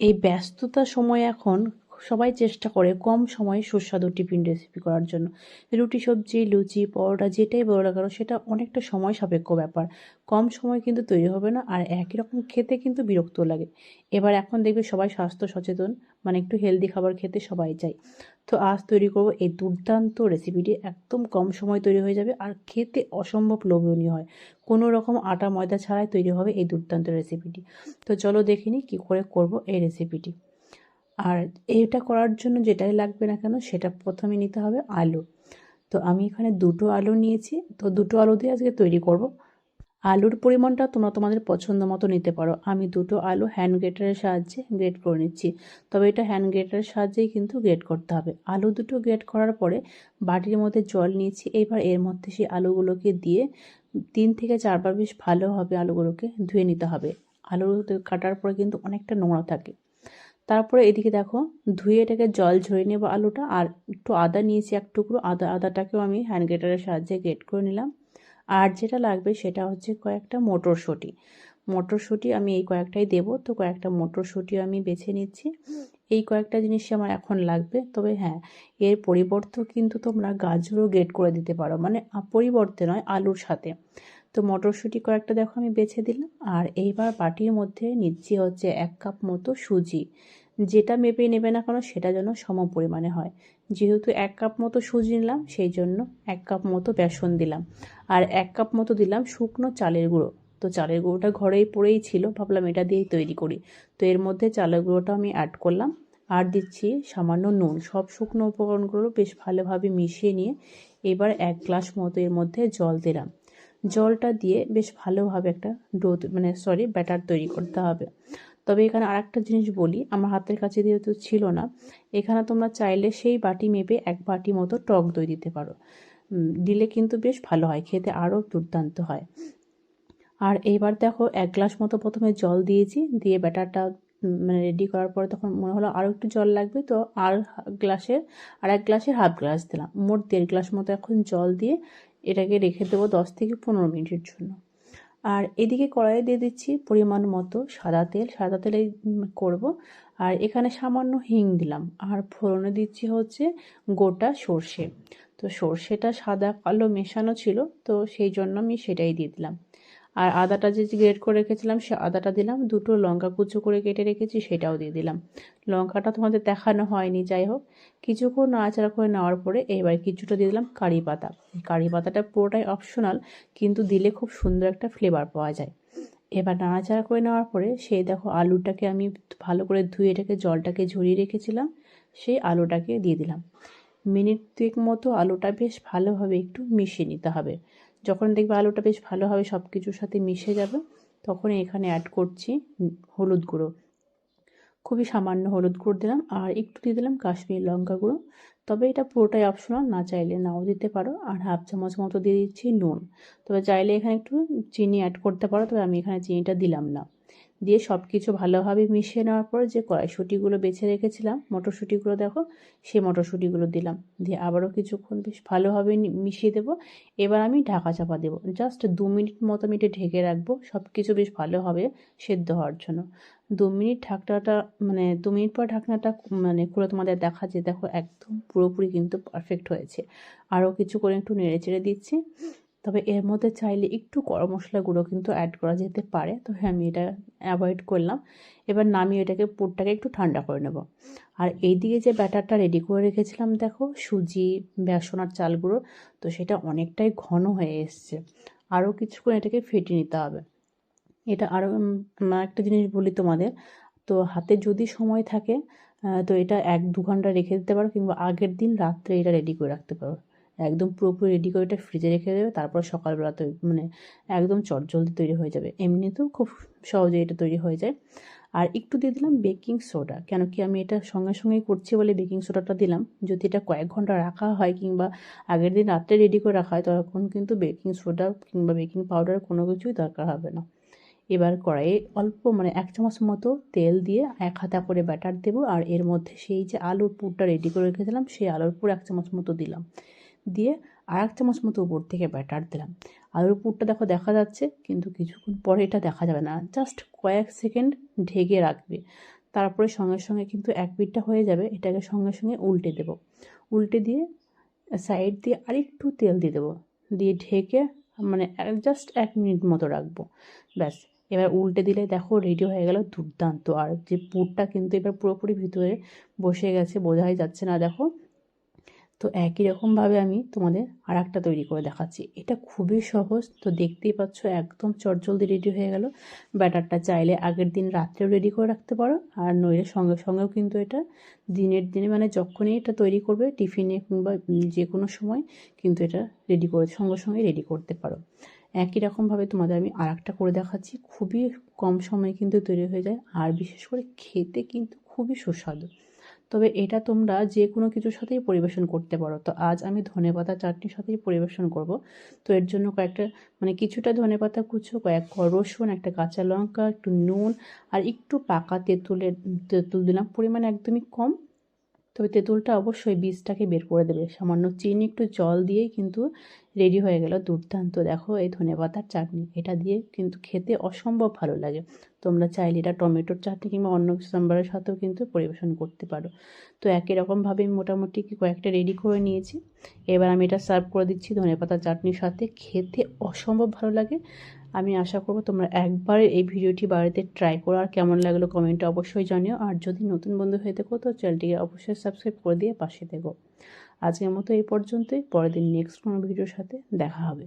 এই ব্যস্ততা সময় এখন সবাই চেষ্টা করে কম সময়ে সুস্বাদু টিফিন রেসিপি করার জন্য। রুটি, সবজি, লুচি, পরোটা, যেটাই বলো না কেন, সেটা অনেকটা সময় সাপেক্ষ ব্যাপার। কম সময় কিন্তু তৈরি হবে না, আর একই রকম খেতে কিন্তু বিরক্ত লাগে। এবার এখন দেখবে সবাই স্বাস্থ্য সচেতন মানে একটু হেলদি খাবার খেতে সবাই চাই তো আজ তৈরি করব এই দুর্দান্ত রেসিপিটি একদম কম সময় তৈরি হয়ে যাবে আর খেতে অসম্ভব লোভনীয় হয়। কোনো রকম আটা, ময়দা ছাড়াই তৈরি হবে এই দুর্দান্ত রেসিপিটি তো চলো দেখিনি কি করে করব এই রেসিপিটি আর এটা করার জন্য যেটাই লাগবে না কেন, সেটা প্রথমে নিতে হবে আলু। তো আমি এখানে দুটো আলু নিয়েছি, তো দুটো আলু দিয়ে আজকে তৈরি করব। আলুর পরিমাণটা তোমরা তোমাদের পছন্দ মতো নিতে পারো। আমি দুটো আলু হ্যান্ড গ্রেটারের সাহায্যে গ্রেট করে নিচ্ছি। তবে এটা হ্যান্ড গ্রেটারের সাহায্যেই কিন্তু গ্রেট করতে হবে। আলু দুটো গ্রেট করার পরে বাটির মধ্যে জল নিয়েছি। এবার এর মধ্যে সেই আলুগুলোকে দিয়ে তিন থেকে চারবার বেশ ভালোভাবে আলুগুলোকে ধুয়ে নিতে হবে। আলু কাটার পরে কিন্তু অনেকটা নোংরা থাকে। তারপরে এদিকে দেখো, ধুয়ে এটাকে জল ঝরিয়ে নেব আলুটা, আর একটু আদা নিয়েছি এক টুকরো, আদা, আদাটাকেও আমি হ্যান্ড গ্রেটারের সাহায্যে গ্রেট করে নিলাম। আর যেটা লাগবে সেটা হচ্ছে কয়েকটা মটরশুঁটি। মটরশুঁটি আমি এই কয়েকটাই দেবো, তো কয়েকটা মটরশুঁটিও আমি বেছে নিচ্ছি। এই কয়েকটা জিনিসই আমার এখন লাগবে, তবে হ্যাঁ এর পরিবর্তেও কিন্তু তোমরা গাজরও গ্রেট করে দিতে পারো মানে পরিবর্তে নয়, আলুর সাথে। তো মটরশুঁটি কয়েকটা দেখো আমি বেছে দিলাম। আর এইবার বাটির মধ্যে নিচ্ছি হচ্ছে এক কাপ মতো সুজি। যেটা মেপে নেবে না কেন সেটা যেন সম পরিমাণে হয়। যেহেতু এক কাপ মতো সুজি নিলাম, সেই জন্য এক কাপ মতো বেসন দিলাম। আর এক কাপ মতো দিলাম শুকনো চালের গুঁড়ো। তো চালের গুঁড়োটা ঘরেই পড়েই ছিল, ভাবলাম এটা দিয়েই তৈরি করি। তো এর মধ্যে চালের গুঁড়োটা আমি অ্যাড করলাম। আর দিচ্ছি সামান্য নুন। সব শুকনো উপকরণগুলো বেশ ভালোভাবে মিশিয়ে নিয়ে এবার এক গ্লাস মতো এর মধ্যে জল দিলাম। জলটা দিয়ে বেশ ভালোভাবে একটা ডো মানে সরি ব্যাটার তৈরি করতে হবে। তবে এখানে আরেকটা জিনিস বলি, আমার হাতের কাছে যেহেতু ছিল না, এখানে তোমরা চাইলে সেই বাটি মেপে এক বাটি মতো টক দই দিতে পারো। দিলে কিন্তু বেশ ভালো হয়, খেতে আরও দুর্দান্ত হয়। আর এইবার দেখো, এক গ্লাস মতো প্রথমে জল দিয়েছি, দিয়ে ব্যাটারটা মানে রেডি করার পরে তখন মনে হলো আরও একটু জল লাগবে, তো আর গ্লাসের, আর এক গ্লাসের হাফ গ্লাস দিলাম। মোট দেড় গ্লাস মতো এখন জল দিয়ে এটাকে রেখে দেবো দশ থেকে পনেরো মিনিটের জন্য। আর এদিকে কড়াইয়ে দিয়ে দিচ্ছি পরিমাণ মতো সাদা তেল। সাদা তেলে করব। আর এখানে সামান্য হিং দিলাম। আর ফোড়নে দিচ্ছি হচ্ছে গোটা সর্ষে। তো সর্ষেটা সাদা কালো মেশানো ছিল, তো সেই জন্য আমি সেটাই দিয়ে দিলাম। আর আদাটা যে গ্রেট করে রেখেছিলাম, সে আদাটা দিলাম, দুটো লঙ্কা কুচো করে কেটে রেখেছি, সেটাও দিয়ে দিলাম। লঙ্কাটা তোমাদের দেখানো হয়নি, যাই হোক। কিছুক্ষণ নাড়াচাড়া করে নেওয়ার পরে এবার কিছুটা দিয়ে দিলাম কারি পাতা। কারি পাতাটা পুরোটাই অপশনাল কিন্তু দিলে খুব সুন্দর একটা ফ্লেভার পাওয়া যায়। এবার নাড়াচাড়া করে নেওয়ার পরে সেই দেখো আলুটাকে আমি ভালো করে ধুয়ে এটাকে জলটাকে ঝরিয়ে রেখেছিলাম, সেই আলুটাকে দিয়ে দিলাম। মিনিট দুয়েক মতো আলুটা বেশ ভালোভাবে একটু মিশিয়ে নিতে হবে। যখন দেখবে আলুটা বেশ ভালোভাবে সব কিছুর সাথে মিশে যাবে, তখন এখানে অ্যাড করছি হলুদ গুঁড়ো। খুবই সামান্য হলুদ গুঁড়ো দিলাম, আর একটু দিয়ে দিলাম কাশ্মীর লঙ্কা গুঁড়ো। তবে এটা পুরোটাই অপশনাল না চাইলে নাও দিতে পারো, আর হাফ চামচ মতো দিয়ে দিচ্ছি নুন। তবে চাইলে এখানে একটু চিনি অ্যাড করতে পারো, তবে আমি এখানে চিনিটা দিলাম না। দিয়ে সব কিছু ভালোভাবে মিশিয়ে নেওয়ার পর যে কড়াইশুঁটিগুলো বেছে রেখেছিলাম, মটরশুঁটিগুলো দেখো, সেই মটরশুঁটিগুলো দিলাম। দিয়ে আবারও কিছুক্ষণ বেশ ভালোভাবে মিশিয়ে দেবো। এবার আমি ঢাকা চাপা দেবো। জাস্ট দু মিনিট মতো আমি এটা ঢেকে রাখব। সব কিছু বেশ ভালোভাবে সেদ্ধ হওয়ার জন্য। দু মিনিট ঢাকনাটা মানে দু মিনিট পর ঢাকনাটা মানে খুলে তোমাদের দেখা যে দেখো একদম পুরোপুরি কিন্তু পারফেক্ট হয়েছে। আরও কিছু করে একটু নেড়ে চেড়ে দিচ্ছি। তবে এর মধ্যে চাইলে একটু গরম মশলা গুঁড়ো কিন্তু অ্যাড করা যেতে পারে। তো হ্যাঁ আমি এটা অ্যাভয়েড করলাম। এবার নামিয়ে এটাকে পুরটাকে একটু ঠান্ডা করে নেব। আর এইদিকে যে ব্যাটারটা রেডি করে রেখেছিলাম, দেখো, সুজি, বেসন আর চাল গুঁড়ো তো সেটা অনেকটাই ঘন হয়ে এসছে। আরও কিছুক্ষণ এটাকে ফেটে নিতে হবে। এটা আরও একটা জিনিস বলি তোমাদের, তো হাতে যদি সময় থাকে তো এটা এক দু ঘণ্টা রেখে দিতে পারো কিংবা আগের দিন রাত্রে এটা রেডি করে রাখতে পারো। একদম পুরোপুরি রেডি করে এটা ফ্রিজে রেখে দেবে, তারপর সকালবেলা তৈরি মানে একদম চটজলদি তৈরি হয়ে যাবে। এমনিতেও খুব সহজে এটা তৈরি হয়ে যায়। আর একটু দিয়ে দিলাম বেকিং সোডা কেন কি আমি এটা সঙ্গে সঙ্গেই করছি বলে বেকিং সোডাটা দিলাম। যদি এটা কয়েক ঘণ্টা রাখা হয় কিংবা আগের দিন রাত্রে রেডি করে রাখা হয়, তখন কিন্তু বেকিং সোডা কিংবা বেকিং পাউডার কোনো কিছুই দরকার হবে না। এবার কড়াইয়ে অল্প মানে এক চামচ মতো তেল দিয়ে এক হাতা করে ব্যাটার দেবো। আর এর মধ্যে সেই যে আলুর পুরটা রেডি করে রেখেছিলাম সেই আলুর পুর এক চামচ মতো দিলাম। দিয়ে আর এক চামচ মতো উপর থেকে ব্যাটার দিলাম। আলুর পুরটা দেখো দেখা যাচ্ছে, কিন্তু কিছুক্ষণ পরে এটা দেখা যাবে না। জাস্ট কয়েক সেকেন্ড ঢেকে রাখবে। তারপরে সঙ্গে সঙ্গে কিন্তু এক পিঠটা হয়ে যাবে, এটাকে সঙ্গে সঙ্গে উল্টে দেব। উল্টে দিয়ে সাইড দিয়ে আরেকটু তেল দিয়ে দেবো। দিয়ে ঢেকে মানে জাস্ট এক মিনিট মতো রাখব। ব্যাস, এবার উল্টে দিলে দেখো রেডি হয়ে গেল দুর্দান্ত। আর যে পুরটা কিন্তু এবার পুরোপুরি ভিতরে বসে গেছে, বোঝাই যাচ্ছে না। দেখো তো একই রকমভাবে আমি তোমাদের আর একটা তৈরি করে দেখাচ্ছি। এটা খুবই সহজ, তো দেখতেই পাচ্ছ একদম চটজলদি রেডি হয়ে গেল। ব্যাটারটা চাইলে আগের দিন রাত্রেও রেডি করে রাখতে পারো, আর নইলে সঙ্গে সঙ্গেও কিন্তু এটা দিনের দিনে মানে যখনই এটা তৈরি করবে, টিফিনে কিংবা যে কোনো সময় কিন্তু এটা রেডি করে, সঙ্গে সঙ্গে রেডি করতে পারো। একই রকমভাবে তোমাদের আমি আর একটা করে দেখাচ্ছি। খুবই কম সময়ে কিন্তু তৈরি হয়ে যায়, আর বিশেষ করে খেতে কিন্তু খুবই সুস্বাদু। তবে এটা তোমরা যে কোনো কিছুর সাথেই পরিবেশন করতে পারো। তো আজ আমি ধনে পাতা চাটনির সাথেই পরিবেশন করব। তো এর জন্য কয়েকটা মানে কিছুটা ধনে পাতা কুচো, কয়েক রসুন, একটা কাঁচা লঙ্কা, একটু নুন আর একটু পাকা তেঁতুলের, তেঁতুল দিলাম। পরিমাণ একদমই কম। তবে তেঁতুলটা অবশ্যই বীজটাকে বের করে দেবে। সামান্য চিনি, একটু জল দিয়েই কিন্তু রেডি হয়ে গেল দুর্দান্ত। দেখো এই ধনে পাতার চাটনি। এটা দিয়ে কিন্তু খেতে অসম্ভব ভালো লাগে। তোমরা চাইলে এটা টমেটোর চাটনি কিংবা অন্য সাম্বারের সাথেও কিন্তু পরিবেশন করতে পারো। তো একই রকমভাবে মোটামুটি কয়েকটা রেডি করে নিয়েছি। এবার আমি এটা সার্ভ করে দিচ্ছি ধনে পাতার চাটনির সাথে। খেতে অসম্ভব ভালো লাগে। আমি আশা করব তোমরা একবার এই ভিডিওটি বাড়িতে ট্রাই করো। আর কেমন লাগল কমেন্টে অবশ্যই জানিও। আর যদি নতুন বন্ধু হয়ে থাকো, তো চ্যানেলটিকে অবশ্যই সাবস্ক্রাইব করে দিয়ে পাশে থেকো। আজকের মতো এই পর্যন্তই। পরের দিন নেক্সট কোনো ভিডিওর সাথে দেখা হবে।